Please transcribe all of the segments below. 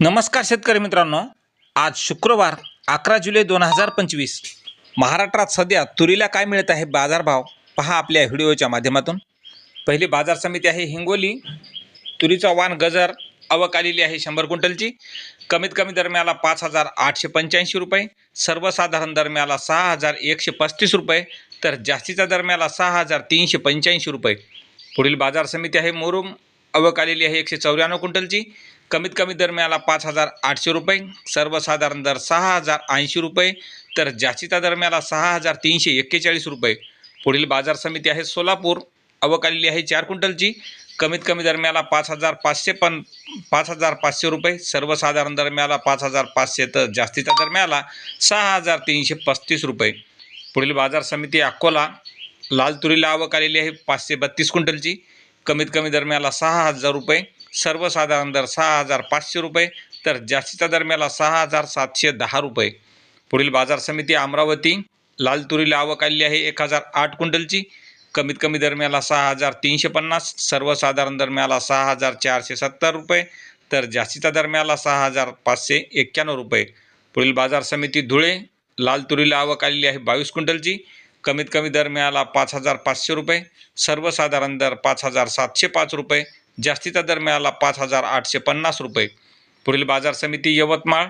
नमस्कार शेतकरी मित्रांनो. आज शुक्रवार अकरा जुलै दोन हजार पंचवीस. महाराष्ट्रात सध्या तुरीला काय मिळत आहे बाजारभाव पहा आपल्या व्हिडिओच्या माध्यमातून. पहिली बाजार समिती आहे हिंगोली. तुरीचा वाण गजर आवक आलेली आहे शंभर क्विंटलची. कमीत कमी दरम्याला पाच हजार आठशे पंच्याऐंशी रुपये सर्वसाधारण दरम्याला सहा हजार एकशे पस्तीस रुपये तर जास्तीच्या दरम्याला सहा हजार तीनशे पंच्याऐंशी रुपये. पुढील बाजार समिती आहे मोरूम. आवक आलेली आहे एकशे चौऱ्याण्णव क्विंटलची. कमीत कमी दरम्याला पाच हजार आठशे रुपये सर्वसाधारण दर सहा हजार ऐंशी रुपये तर जास्तीचा दरम्याला सहा हजार तीनशे एक्केचाळीस रुपये. पुढील बाजार समिती आहे सोलापूर आवक आलेली आहे चार क्विंटलची. कमीत कमी दरम्याला पाच हजार पाचशे पण पाच हजार पाचशे रुपये सर्वसाधारण दरम्याला पाच हजार पाचशे तर जास्तीचा दरम्याला सहा हजार तीनशे पस्तीस रुपये. पुढील बाजार समिती अकोला लाल तुरीला आवक आलेली आहे पाचशे बत्तीस क्विंटलची. कमीत कमी दरम्याला सहा हजार रुपये सर्वसाधारण दर सहा हजार पाचशे रुपये तर जास्तीच्या दरम्याला सहा हजार सातशे दहा रुपये. पुढील बाजार समिती अमरावती लाल तुरीला आवक आली आहे एक हजार आठ क्विंटलची. कमीत कमी दरम्याला सहा हजार तीनशे पन्नास सर्वसाधारण दरम्याला सहा हजार चारशे सत्तर रुपये तर जास्तीच्या दरम्याला सहा हजार पाचशे एक्क्याण्णव रुपये. पुढील बाजार समिती धुळे लाल तुरीला आवक आलेली आहे बावीस क्विंटलची. कमीत कमी दर मिळाला पाच हजार पाचशे रुपये सर्वसाधारण दर पाच हजार सातशे पाच रुपये जास्तीचा दर मिळाला पाच हजार आठशे पन्नास रुपये. पुढील बाजार समिती यवतमाळ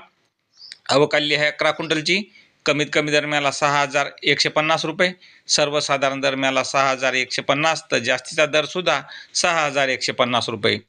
अवकाली आहे अकरा क्विंटलची. कमीत कमी दरम्याला सहा हजार एकशे पन्नास रुपये. सर्वसाधारण दरम्याला सहा हजार एकशे पन्नास तर जास्तीचा दरसुद्धा सहा हजार एकशे पन्नास रुपये.